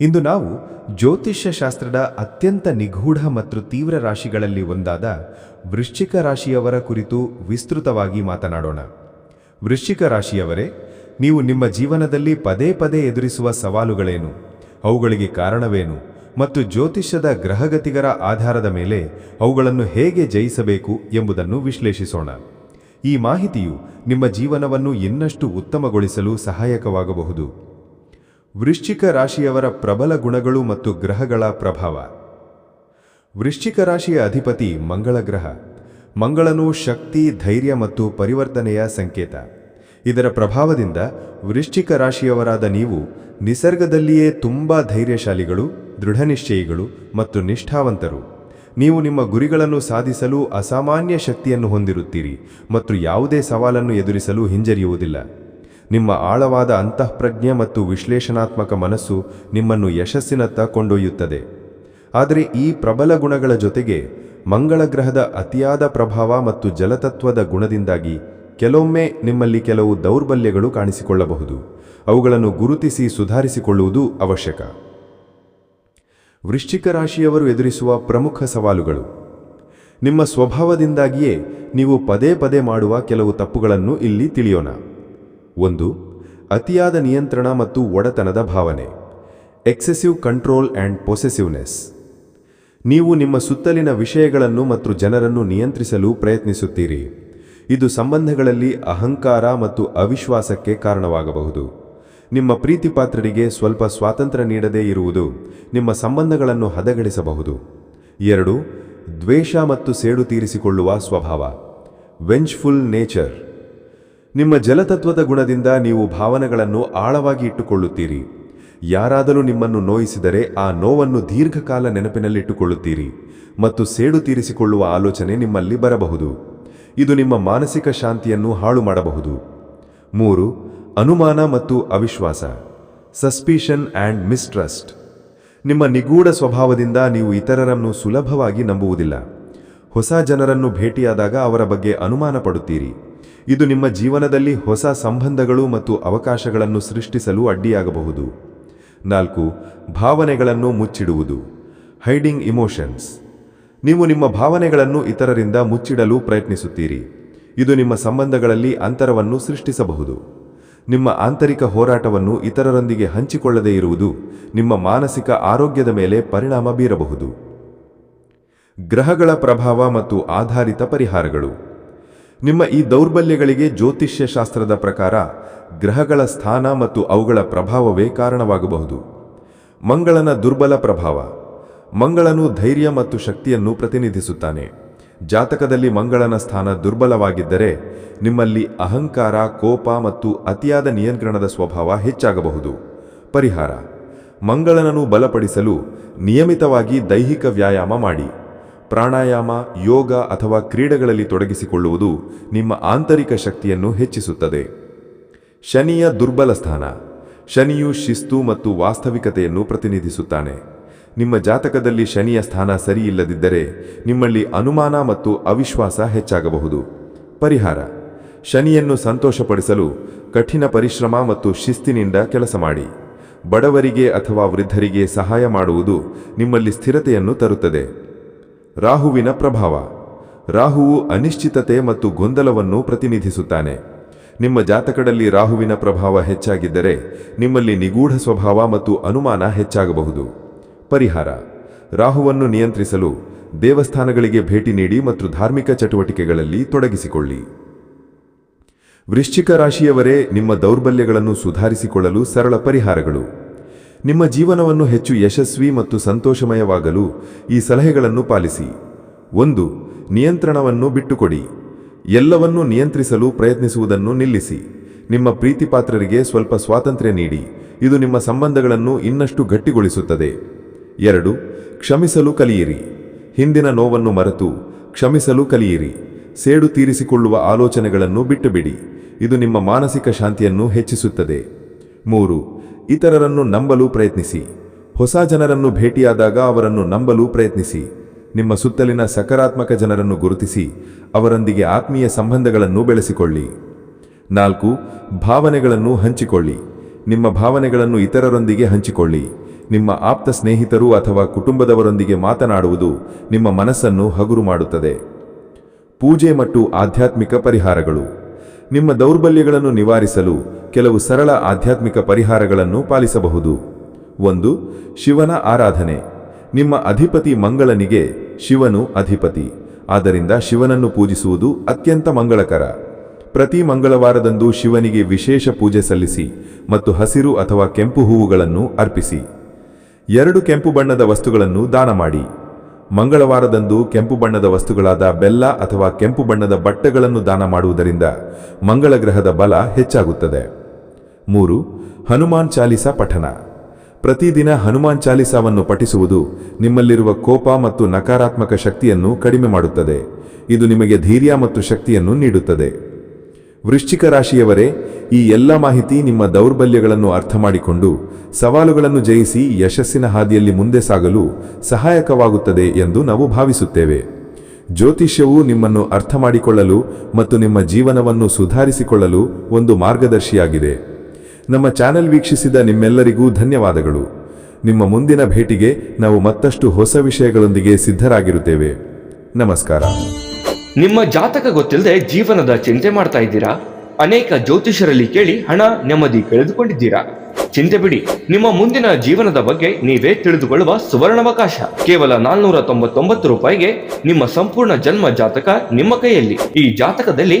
ಇಂದು ನಾವು ಜ್ಯೋತಿಷ್ಯ ಶಾಸ್ತ್ರದ ಅತ್ಯಂತ ನಿಗೂಢ ಮತ್ತು ತೀವ್ರ ರಾಶಿಗಳಲ್ಲಿ ಒಂದಾದ ವೃಶ್ಚಿಕ ರಾಶಿಯವರ ಕುರಿತು ವಿಸ್ತೃತವಾಗಿ ಮಾತನಾಡೋಣ. ವೃಶ್ಚಿಕ ರಾಶಿಯವರೇ, ನೀವು ನಿಮ್ಮ ಜೀವನದಲ್ಲಿ ಪದೇ ಪದೇ ಎದುರಿಸುವ ಸವಾಲುಗಳೇನು? ಅವುಗಳಿಗೆ ಕಾರಣವೇನು? ಮತ್ತು ಜ್ಯೋತಿಷ್ಯದ ಗ್ರಹಗತಿಗರ ಆಧಾರದ ಮೇಲೆ ಅವುಗಳನ್ನು ಹೇಗೆ ಜಯಿಸಬೇಕು ಎಂಬುದನ್ನು ವಿಶ್ಲೇಷಿಸೋಣ. ಈ ಮಾಹಿತಿಯು ನಿಮ್ಮ ಜೀವನವನ್ನು ಇನ್ನಷ್ಟು ಉತ್ತಮಗೊಳಿಸಲು ಸಹಾಯಕವಾಗಬಹುದು. ವೃಶ್ಚಿಕ ರಾಶಿಯವರ ಪ್ರಬಲ ಗುಣಗಳು ಮತ್ತು ಗ್ರಹಗಳ ಪ್ರಭಾವ. ವೃಶ್ಚಿಕ ರಾಶಿಯ ಅಧಿಪತಿ ಮಂಗಳ ಗ್ರಹ. ಮಂಗಳನು ಶಕ್ತಿ, ಧೈರ್ಯ ಮತ್ತು ಪರಿವರ್ತನೆಯ ಸಂಕೇತ. ಇದರ ಪ್ರಭಾವದಿಂದ ವೃಶ್ಚಿಕ ರಾಶಿಯವರಾದ ನೀವು ನಿಸರ್ಗದಲ್ಲಿಯೇ ತುಂಬ ಧೈರ್ಯಶಾಲಿಗಳು, ದೃಢನಿಶ್ಚಯಿಗಳು ಮತ್ತು ನಿಷ್ಠಾವಂತರು. ನೀವು ನಿಮ್ಮ ಗುರಿಗಳನ್ನು ಸಾಧಿಸಲು ಅಸಾಮಾನ್ಯ ಶಕ್ತಿಯನ್ನು ಹೊಂದಿರುತ್ತೀರಿ ಮತ್ತು ಯಾವುದೇ ಸವಾಲನ್ನು ಎದುರಿಸಲು ಹಿಂಜರಿಯುವುದಿಲ್ಲ. ನಿಮ್ಮ ಆಳವಾದ ಅಂತಃಪ್ರಜ್ಞೆ ಮತ್ತು ವಿಶ್ಲೇಷಣಾತ್ಮಕ ಮನಸ್ಸು ನಿಮ್ಮನ್ನು ಯಶಸ್ಸಿನತ್ತ ಕೊಂಡೊಯ್ಯುತ್ತದೆ. ಆದರೆ ಈ ಪ್ರಬಲ ಗುಣಗಳ ಜೊತೆಗೆ ಮಂಗಳ ಗ್ರಹದ ಅತಿಯಾದ ಪ್ರಭಾವ ಮತ್ತು ಜಲತತ್ವದ ಗುಣದಿಂದಾಗಿ ಕೆಲವೊಮ್ಮೆ ನಿಮ್ಮಲ್ಲಿ ಕೆಲವು ದೌರ್ಬಲ್ಯಗಳು ಕಾಣಿಸಿಕೊಳ್ಳಬಹುದು. ಅವುಗಳನ್ನು ಗುರುತಿಸಿ ಸುಧಾರಿಸಿಕೊಳ್ಳುವುದು ಅವಶ್ಯಕ. ವೃಶ್ಚಿಕ ರಾಶಿಯವರು ಎದುರಿಸುವ ಪ್ರಮುಖ ಸವಾಲುಗಳು. ನಿಮ್ಮ ಸ್ವಭಾವದಿಂದಾಗಿಯೇ ನೀವು ಪದೇ ಪದೇ ಮಾಡುವ ಕೆಲವು ತಪ್ಪುಗಳನ್ನು ಇಲ್ಲಿ ತಿಳಿಯೋಣ. ಒಂದು, ಅತಿಯಾದ ನಿಯಂತ್ರಣ ಮತ್ತು ಒಡೆತನದ ಭಾವನೆ. ಎಕ್ಸೆಸಿವ್ ಕಂಟ್ರೋಲ್ ಆ್ಯಂಡ್ ಪೊಸೆಸಿವ್ನೆಸ್ ನೀವು ನಿಮ್ಮ ಸುತ್ತಲಿನ ವಿಷಯಗಳನ್ನು ಮತ್ತು ಜನರನ್ನು ನಿಯಂತ್ರಿಸಲು ಪ್ರಯತ್ನಿಸುತ್ತೀರಿ. ಇದು ಸಂಬಂಧಗಳಲ್ಲಿ ಅಹಂಕಾರ ಮತ್ತು ಅವಿಶ್ವಾಸಕ್ಕೆ ಕಾರಣವಾಗಬಹುದು. ನಿಮ್ಮ ಪ್ರೀತಿಪಾತ್ರರಿಗೆ ಸ್ವಲ್ಪ ಸ್ವಾತಂತ್ರ್ಯ ನೀಡದೇ ಇರುವುದು ನಿಮ್ಮ ಸಂಬಂಧಗಳನ್ನು ಹದಗಡಿಸಬಹುದು. ಎರಡು, ದ್ವೇಷ ಮತ್ತು ಸೇಡು ತೀರಿಸಿಕೊಳ್ಳುವ ಸ್ವಭಾವ. ವೆಂಚ್ಫುಲ್ ನೇಚರ್ ನಿಮ್ಮ ಜಲತತ್ವದ ಗುಣದಿಂದ ನೀವು ಭಾವನೆಗಳನ್ನು ಆಳವಾಗಿ ಇಟ್ಟುಕೊಳ್ಳುತ್ತೀರಿ. ಯಾರಾದರೂ ನಿಮ್ಮನ್ನು ನೋಯಿಸಿದರೆ ಆ ನೋವನ್ನು ದೀರ್ಘಕಾಲ ನೆನಪಿನಲ್ಲಿಟ್ಟುಕೊಳ್ಳುತ್ತೀರಿ ಮತ್ತು ಸೇಡು ತೀರಿಸಿಕೊಳ್ಳುವ ಆಲೋಚನೆ ನಿಮ್ಮಲ್ಲಿ ಬರಬಹುದು. ಇದು ನಿಮ್ಮ ಮಾನಸಿಕ ಶಾಂತಿಯನ್ನು ಹಾಳು ಮಾಡಬಹುದು. ಮೂರು, ಅನುಮಾನ ಮತ್ತು ಅವಿಶ್ವಾಸ, ಸಸ್ಪಿಷನ್ ಆ್ಯಂಡ್ ಮಿಸ್ಟ್ರಸ್ಟ್. ನಿಮ್ಮ ನಿಗೂಢ ಸ್ವಭಾವದಿಂದ ನೀವು ಇತರರನ್ನು ಸುಲಭವಾಗಿ ನಂಬುವುದಿಲ್ಲ. ಹೊಸ ಜನರನ್ನು ಭೇಟಿಯಾದಾಗ ಅವರ ಬಗ್ಗೆ ಅನುಮಾನ ಪಡುತ್ತೀರಿ ಇದು ನಿಮ್ಮ ಜೀವನದಲ್ಲಿ ಹೊಸ ಸಂಬಂಧಗಳು ಮತ್ತು ಅವಕಾಶಗಳನ್ನು ಸೃಷ್ಟಿಸಲು ಅಡ್ಡಿಯಾಗಬಹುದು. ನಾಲ್ಕು, ಭಾವನೆಗಳನ್ನು ಮುಚ್ಚಿಡುವುದು. ಹೈಡಿಂಗ್ ಇಮೋಷನ್ಸ್ ನೀವು ನಿಮ್ಮ ಭಾವನೆಗಳನ್ನು ಇತರರಿಂದ ಮುಚ್ಚಿಡಲು ಪ್ರಯತ್ನಿಸುತ್ತೀರಿ. ಇದು ನಿಮ್ಮ ಸಂಬಂಧಗಳಲ್ಲಿ ಅಂತರವನ್ನು ಸೃಷ್ಟಿಸಬಹುದು. ನಿಮ್ಮ ಆಂತರಿಕ ಹೋರಾಟವನ್ನು ಇತರರೊಂದಿಗೆ ಹಂಚಿಕೊಳ್ಳದೇ ಇರುವುದು ನಿಮ್ಮ ಮಾನಸಿಕ ಆರೋಗ್ಯದ ಮೇಲೆ ಪರಿಣಾಮ ಬೀರಬಹುದು. ಗ್ರಹಗಳ ಪ್ರಭಾವ ಮತ್ತು ಆಧಾರಿತ ಪರಿಹಾರಗಳು. ನಿಮ್ಮ ಈ ದೌರ್ಬಲ್ಯಗಳಿಗೆ ಜ್ಯೋತಿಷ್ಯ ಶಾಸ್ತ್ರದ ಪ್ರಕಾರ ಗ್ರಹಗಳ ಸ್ಥಾನ ಮತ್ತು ಅವುಗಳ ಪ್ರಭಾವವೇ ಕಾರಣವಾಗಬಹುದು. ಮಂಗಳನ ದುರ್ಬಲ ಪ್ರಭಾವ. ಮಂಗಳನು ಧೈರ್ಯ ಮತ್ತು ಶಕ್ತಿಯನ್ನು ಪ್ರತಿನಿಧಿಸುತ್ತಾನೆ. ಜಾತಕದಲ್ಲಿ ಮಂಗಳನ ಸ್ಥಾನ ದುರ್ಬಲವಾಗಿದ್ದರೆ ನಿಮ್ಮಲ್ಲಿ ಅಹಂಕಾರ, ಕೋಪ ಮತ್ತು ಅತಿಯಾದ ನಿಯಂತ್ರಣದ ಸ್ವಭಾವ ಹೆಚ್ಚಾಗಬಹುದು. ಪರಿಹಾರ. ಮಂಗಳನನ್ನು ಬಲಪಡಿಸಲು ನಿಯಮಿತವಾಗಿ ದೈಹಿಕ ವ್ಯಾಯಾಮ ಮಾಡಿ. ಪ್ರಾಣಾಯಾಮ, ಯೋಗ ಅಥವಾ ಕ್ರೀಡೆಗಳಲ್ಲಿ ತೊಡಗಿಸಿಕೊಳ್ಳುವುದು ನಿಮ್ಮ ಆಂತರಿಕ ಶಕ್ತಿಯನ್ನು ಹೆಚ್ಚಿಸುತ್ತದೆ. ಶನಿಯ ದುರ್ಬಲ ಸ್ಥಾನ. ಶನಿಯು ಶಿಸ್ತು ಮತ್ತು ವಾಸ್ತವಿಕತೆಯನ್ನು ಪ್ರತಿನಿಧಿಸುತ್ತಾನೆ. ನಿಮ್ಮ ಜಾತಕದಲ್ಲಿ ಶನಿಯ ಸ್ಥಾನ ಸರಿಯಿಲ್ಲದಿದ್ದರೆ ನಿಮ್ಮಲ್ಲಿ ಅನುಮಾನ ಮತ್ತು ಅವಿಶ್ವಾಸ ಹೆಚ್ಚಾಗಬಹುದು. ಪರಿಹಾರ. ಶನಿಯನ್ನು ಸಂತೋಷಪಡಿಸಲು ಕಠಿಣ ಪರಿಶ್ರಮ ಮತ್ತು ಶಿಸ್ತಿನಿಂದ ಕೆಲಸ ಮಾಡಿ. ಬಡವರಿಗೆ ಅಥವಾ ವೃದ್ಧರಿಗೆ ಸಹಾಯ ಮಾಡುವುದು ನಿಮ್ಮಲ್ಲಿ ಸ್ಥಿರತೆಯನ್ನು ತರುತ್ತದೆ. ರಾಹುವಿನ ಪ್ರಭಾವ. ರಾಹುವು ಅನಿಶ್ಚಿತತೆ ಮತ್ತು ಗೊಂದಲವನ್ನು ಪ್ರತಿನಿಧಿಸುತ್ತಾನೆ. ನಿಮ್ಮ ಜಾತಕದಲ್ಲಿ ರಾಹುವಿನ ಪ್ರಭಾವ ಹೆಚ್ಚಾಗಿದ್ದರೆ ನಿಮ್ಮಲ್ಲಿ ನಿಗೂಢ ಸ್ವಭಾವ ಮತ್ತು ಅನುಮಾನ ಹೆಚ್ಚಾಗಬಹುದು. ಪರಿಹಾರ. ರಾಹುವನ್ನು ನಿಯಂತ್ರಿಸಲು ದೇವಸ್ಥಾನಗಳಿಗೆ ಭೇಟಿ ನೀಡಿ ಮತ್ತು ಧಾರ್ಮಿಕ ಚಟುವಟಿಕೆಗಳಲ್ಲಿ ತೊಡಗಿಸಿಕೊಳ್ಳಿ. ವೃಶ್ಚಿಕ ರಾಶಿಯವರೇ, ನಿಮ್ಮ ದೌರ್ಬಲ್ಯಗಳನ್ನು ಸುಧಾರಿಸಿಕೊಳ್ಳಲು ಸರಳ ಪರಿಹಾರಗಳು. ನಿಮ್ಮ ಜೀವನವನ್ನು ಹೆಚ್ಚು ಯಶಸ್ವಿ ಮತ್ತು ಸಂತೋಷಮಯವಾಗಲು ಈ ಸಲಹೆಗಳನ್ನು ಪಾಲಿಸಿ. ಒಂದು, ನಿಯಂತ್ರಣವನ್ನು ಬಿಟ್ಟುಕೊಡಿ. ಎಲ್ಲವನ್ನೂ ನಿಯಂತ್ರಿಸಲು ಪ್ರಯತ್ನಿಸುವುದನ್ನು ನಿಲ್ಲಿಸಿ. ನಿಮ್ಮ ಪ್ರೀತಿಪಾತ್ರರಿಗೆ ಸ್ವಲ್ಪ ಸ್ವಾತಂತ್ರ್ಯ ನೀಡಿ. ಇದು ನಿಮ್ಮ ಸಂಬಂಧಗಳನ್ನು ಇನ್ನಷ್ಟು ಗಟ್ಟಿಗೊಳಿಸುತ್ತದೆ. ಎರಡು, ಕ್ಷಮಿಸಲು ಕಲಿಯಿರಿ. ಹಿಂದಿನ ನೋವನ್ನು ಮರೆತು ಕ್ಷಮಿಸಲು ಕಲಿಯಿರಿ. ಸೇಡು ತೀರಿಸಿಕೊಳ್ಳುವ ಆಲೋಚನೆಗಳನ್ನು ಬಿಟ್ಟುಬಿಡಿ. ಇದು ನಿಮ್ಮ ಮಾನಸಿಕ ಶಾಂತಿಯನ್ನು ಹೆಚ್ಚಿಸುತ್ತದೆ. ಮೂರು ಇತರರನ್ನು ನಂಬಲು ಪ್ರಯತ್ನಿಸಿ. ಹೊಸ ಜನರನ್ನು ಭೇಟಿಯಾದಾಗ ಅವರನ್ನು ನಂಬಲು ಪ್ರಯತ್ನಿಸಿ. ನಿಮ್ಮ ಸುತ್ತಲಿನ ಸಕಾರಾತ್ಮಕ ಜನರನ್ನು ಗುರುತಿಸಿ, ಅವರೊಂದಿಗೆ ಆತ್ಮೀಯ ಸಂಬಂಧಗಳನ್ನು ಬೆಳೆಸಿಕೊಳ್ಳಿ. ನಾಲ್ಕು, ಭಾವನೆಗಳನ್ನು ಹಂಚಿಕೊಳ್ಳಿ. ನಿಮ್ಮ ಭಾವನೆಗಳನ್ನು ಇತರರೊಂದಿಗೆ ಹಂಚಿಕೊಳ್ಳಿ. ನಿಮ್ಮ ಆಪ್ತ ಸ್ನೇಹಿತರು ಅಥವಾ ಕುಟುಂಬದವರೊಂದಿಗೆ ಮಾತನಾಡುವುದು ನಿಮ್ಮ ಮನಸ್ಸನ್ನು ಹಗುರು ಮಾಡುತ್ತದೆ. ಪೂಜೆ ಮತ್ತು ಆಧ್ಯಾತ್ಮಿಕ ಪರಿಹಾರಗಳು. ನಿಮ್ಮ ದೌರ್ಬಲ್ಯಗಳನ್ನು ನಿವಾರಿಸಲು ಕೆಲವು ಸರಳ ಆಧ್ಯಾತ್ಮಿಕ ಪರಿಹಾರಗಳನ್ನು ಪಾಲಿಸಬಹುದು. ಒಂದು, ಶಿವನ ಆರಾಧನೆ. ನಿಮ್ಮ ಅಧಿಪತಿ ಮಂಗಳನಿಗೆ ಶಿವನು ಅಧಿಪತಿ. ಆದ್ದರಿಂದ ಶಿವನನ್ನು ಪೂಜಿಸುವುದು ಅತ್ಯಂತ ಮಂಗಳಕರ. ಪ್ರತಿ ಮಂಗಳವಾರದಂದು ಶಿವನಿಗೆ ವಿಶೇಷ ಪೂಜೆ ಸಲ್ಲಿಸಿ ಮತ್ತು ಹಸಿರು ಅಥವಾ ಕೆಂಪು ಹೂವುಗಳನ್ನು ಅರ್ಪಿಸಿ. ಎರಡು ಕೆಂಪು ಬಣ್ಣದ ವಸ್ತುಗಳನ್ನು ದಾನ ಮಾಡಿ. ಮಂಗಳವಾರದಂದು ಕೆಂಪು ಬಣ್ಣದ ವಸ್ತುಗಳಾದ ಬೆಲ್ಲ ಅಥವಾ ಕೆಂಪು ಬಣ್ಣದ ಬಟ್ಟೆಗಳನ್ನು ದಾನ ಮಾಡುವುದರಿಂದ ಮಂಗಳ ಗ್ರಹದ ಬಲ ಹೆಚ್ಚಾಗುತ್ತದೆ. ಮೂರು, ಹನುಮಾನ್ ಚಾಲಿಸ ಪಠನ ಪ್ರತಿದಿನ ಹನುಮಾನ್ ಚಾಲಿಸಾವನ್ನು ಪಠಿಸುವುದು ನಿಮ್ಮಲ್ಲಿರುವ ಕೋಪ ಮತ್ತು ನಕಾರಾತ್ಮಕ ಶಕ್ತಿಯನ್ನು ಕಡಿಮೆ ಮಾಡುತ್ತದೆ. ಇದು ನಿಮಗೆ ಧೈರ್ಯ ಮತ್ತು ಶಕ್ತಿಯನ್ನು ನೀಡುತ್ತದೆ. ವೃಶ್ಚಿಕ ರಾಶಿಯವರೇ, ಈ ಎಲ್ಲ ಮಾಹಿತಿ ನಿಮ್ಮ ದೌರ್ಬಲ್ಯಗಳನ್ನು ಅರ್ಥ ಮಾಡಿಕೊಂಡು ಸವಾಲುಗಳನ್ನು ಜಯಿಸಿ ಯಶಸ್ಸಿನ ಹಾದಿಯಲ್ಲಿ ಮುಂದೆ ಸಾಗಲು ಸಹಾಯಕವಾಗುತ್ತದೆ ಎಂದು ನಾವು ಭಾವಿಸುತ್ತೇವೆ. ಜ್ಯೋತಿಷ್ಯವು ನಿಮ್ಮನ್ನು ಅರ್ಥ ಮಾಡಿಕೊಳ್ಳಲು ಮತ್ತು ನಿಮ್ಮ ಜೀವನವನ್ನು ಸುಧಾರಿಸಿಕೊಳ್ಳಲು ಒಂದು ಮಾರ್ಗದರ್ಶಿಯಾಗಿದೆ. ನಮ್ಮ ಚಾನೆಲ್ ವೀಕ್ಷಿಸಿದ ನಿಮ್ಮೆಲ್ಲರಿಗೂ ಧನ್ಯವಾದಗಳು. ನಿಮ್ಮ ಮುಂದಿನ ಭೇಟಿಗೆ ನಾವು ಮತ್ತಷ್ಟು ಹೊಸ ವಿಷಯಗಳೊಂದಿಗೆ ಸಿದ್ಧರಾಗಿರುತ್ತೇವೆ. ನಮಸ್ಕಾರ. ನಿಮ್ಮ ಜಾತಕ ಗೊತ್ತಿಲ್ಲದೆ ಜೀವನದ ಚಿಂತೆ ಮಾಡ್ತಾ ಇದ್ದೀರಾ? ಅನೇಕ ಜ್ಯೋತಿಷರಲ್ಲಿ ಕೇಳಿ ಹಣ, ನೆಮ್ಮದಿ ಕಳೆದುಕೊಂಡಿದ್ದೀರಾ? ಚಿಂತೆ ಬಿಡಿ, ನಿಮ್ಮ ಮುಂದಿನ ಜೀವನದ ಬಗ್ಗೆ ನೀವೇ ತಿಳಿದುಕೊಳ್ಳುವ ಸುವರ್ಣಾವಕಾಶ. ಕೇವಲ ನಾಲ್ನೂರ ತೊಂಬತ್ತೊಂಬತ್ತು ರೂಪಾಯಿಗೆ ನಿಮ್ಮ ಸಂಪೂರ್ಣ ಜನ್ಮ ಜಾತಕ ನಿಮ್ಮ ಕೈಯಲ್ಲಿ. ಈ ಜಾತಕದಲ್ಲಿ